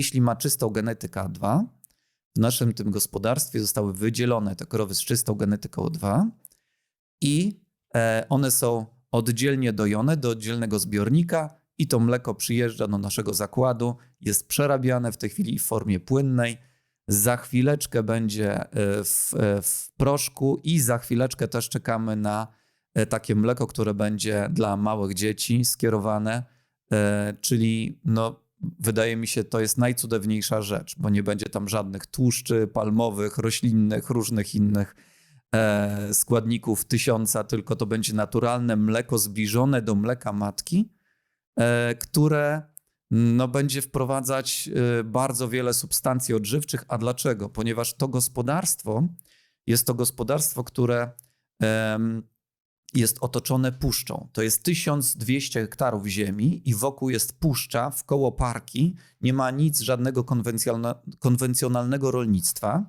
Jeśli ma czystą genetykę A2, w naszym tym gospodarstwie zostały wydzielone te krowy z czystą genetyką A2 i e, one są oddzielnie dojone do oddzielnego zbiornika i to mleko przyjeżdża do naszego zakładu, jest przerabiane w tej chwili w formie płynnej. Za chwileczkę będzie e, w, e, w proszku i za chwileczkę też czekamy na takie mleko, które będzie dla małych dzieci skierowane, czyli no, wydaje mi się, to jest najcudowniejsza rzecz, bo nie będzie tam żadnych tłuszczy palmowych, roślinnych, różnych innych e, składników tysiąca, tylko to będzie naturalne mleko zbliżone do mleka matki, e, które no, będzie wprowadzać e, bardzo wiele substancji odżywczych. A dlaczego? Ponieważ to gospodarstwo jest to gospodarstwo, które em, jest otoczone puszczą. To jest 1200 hektarów ziemi i wokół jest puszcza, w koło parki. Nie ma nic, żadnego konwencjonalnego rolnictwa.